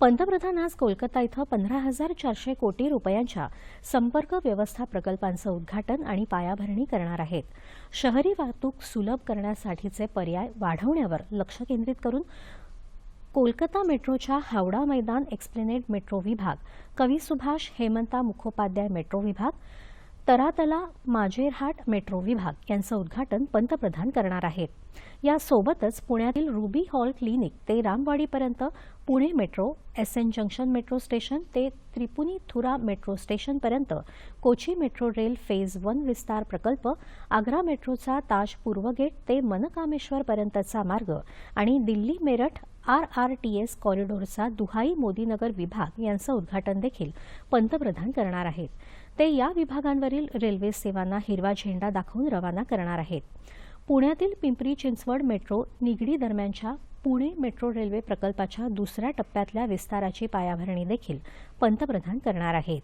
पंतप्रधान आज कोलकाता इथं पंधरा हजार चारशे कोटी रुपयांच्या संपर्क व्यवस्था प्रकल्पांचं उद्घाटन आणि पायाभरणी करणार आहेत. शहरी वाहतूक सुलभ करण्यासाठीचे पर्याय वाढवण्यावर लक्ष केंद्रित करून कोलकाता मेट्रोच्या हावडा मैदान एक्सप्लेनेड मेट्रो विभाग कवी सुभाष हेमंता मुखोपाध्याय मेट्रो विभाग तरातला माजेरहाट मेट्रो विभाग यांचं उद्घाटन पंतप्रधान करणार आहेत. यासोबतच पुण्यातील रुबी हॉल क्लिनिक ते रामवाडीपर्यंत Pune metro S N junction metro station ते Tripunithura metro स्टेशनपर्यंत Kochi metro rail phase one विस्तार प्रकल्प आग्रा मेट्रोचा ताज पूर्व गेट ते मनकामेश्वरपर्यंतचा मार्ग आणि Delhi Meerut R R T S कॉरिडॉरचा Duhai Modinagar विभाग यांचं उद्घाटन देखील पंतप्रधान करणार आहेत. ते या विभागांवरील रेल्वे सेवांना हिरवा झेंडा दाखवून रवाना करणार आहेत. पुण्यातील पिंपरी चिंचवड मेट्रो निगडी दरम्यानच्या पुणे मेट्रो रेल्वे प्रकल्पाच्या दुसऱ्या टप्प्यातल्या विस्ताराची पायाभरणी देखील पंतप्रधान करणार आहेत.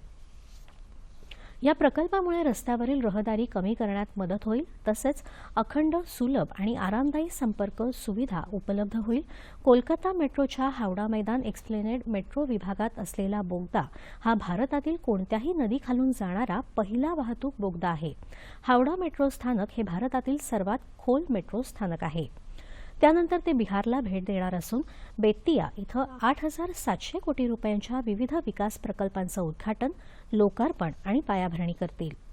या प्रकल्पामुळे रस्त्यावरील रहदारी कमी करण्यात मदत होईल तसेच अखंड सुलभ आणि आरामदायी संपर्क सुविधा उपलब्ध होईल. कोलकाता मेट्रोच्या हावडा मैदान एक्सप्लेनेड मेट्रो विभागात असलेला बोगदा हा भारतातील कोणत्याही नदीखालून जाणारा पहिला वाहतूक बोगदा आहे. हावडा मेट्रो स्थानक हे भारतातील सर्वात खोल मेट्रो स्थानक आहे. त्यानंतर ते बिहारला भेट देणार असून बेत्तिया इथं आठ हजार सातशे कोटी रुपयांच्या विविध विकास प्रकल्पांचं उद्घाटन लोकार्पण आणि पायाभरणी करतील.